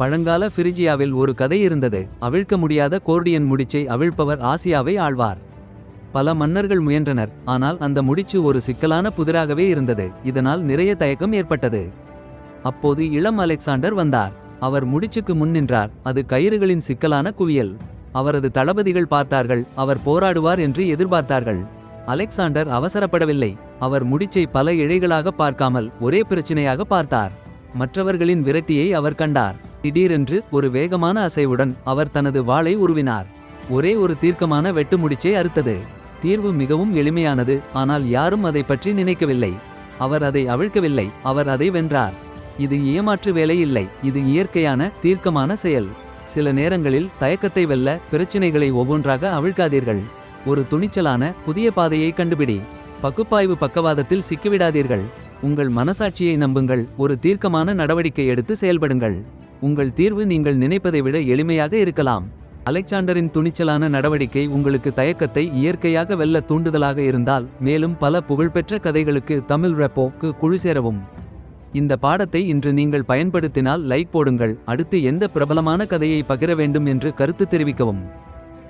பழங்கால பிரிஜியாவில் ஒரு கதை இருந்தது. அவிழ்க்க முடியாத கோர்டியன் முடிச்சை அவிழ்ப்பவர் ஆசியாவை ஆழ்வார் பல மன்னர்கள் முயன்றனர். ஆனால் அந்த முடிச்சு ஒரு சிக்கலான புதிராகவே இருந்தது. இதனால் நிறைய தயக்கம் ஏற்பட்டது. அப்போது இளம் அலெக்சாண்டர் வந்தார். அவர் முடிச்சுக்கு முன் நின்றார். அது கயிறுகளின் சிக்கலான குவியல். அவரது தளபதிகள் பார்த்தார்கள். அவர் போராடுவார் என்று எதிர்பார்த்தார்கள். அலெக்சாண்டர் அவசரப்படவில்லை. அவர் முடிச்சை பல இழைகளாக பார்க்காமல் ஒரே பிரச்சனையாக பார்த்தார். மற்றவர்களின் விரக்தியை அவர் கண்டார். திடீரென்று ஒரு வேகமான அசைவுடன் அவர் தனது வாளை உருவினார். ஒரே ஒரு தீர்க்கமான வெட்டு முடிச்சை அறுத்தது. தீர்வு மிகவும் எளிமையானது ஆனால் யாரும் அதை பற்றி நினைக்கவில்லை. அவர் அதை அவிழ்க்கவில்லை அவர் அதை வென்றார். இது ஏமாற்று வேலை இல்லை இது இயற்கையான தீர்க்கமான செயல். சில நேரங்களில் தயக்கத்தை வெல்ல பிரச்சினைகளை ஒவ்வொன்றாக அவிழ்க்காதீர்கள். ஒரு துணிச்சலான புதிய பாதையை கண்டுபிடி. பகுப்பாய்வு பக்கவாதத்தில் சிக்கிவிடாதீர்கள். உங்கள் மனசாட்சியை நம்புங்கள் ஒரு தீர்க்கமான நடவடிக்கை எடுத்து செயல்படுங்கள். உங்கள் தீர்வு நீங்கள் நினைப்பதை விட எளிமையாக இருக்கலாம். அலெக்சாண்டரின் துணிச்சலான நடவடிக்கை உங்களுக்கு தயக்கத்தை இயற்கையாக வெல்ல தூண்டுதலாக இருந்தால் மேலும் பல புகழ்பெற்ற கதைகளுக்கு தமிழ் ரெப்போக்கு குழு சேரவும். இந்த பாடத்தை இன்று நீங்கள் பயன்படுத்தினால் லைக் போடுங்கள் அடுத்து எந்த பிரபலமான கதையை பகிர வேண்டும் என்று கருத்து தெரிவிக்கவும்.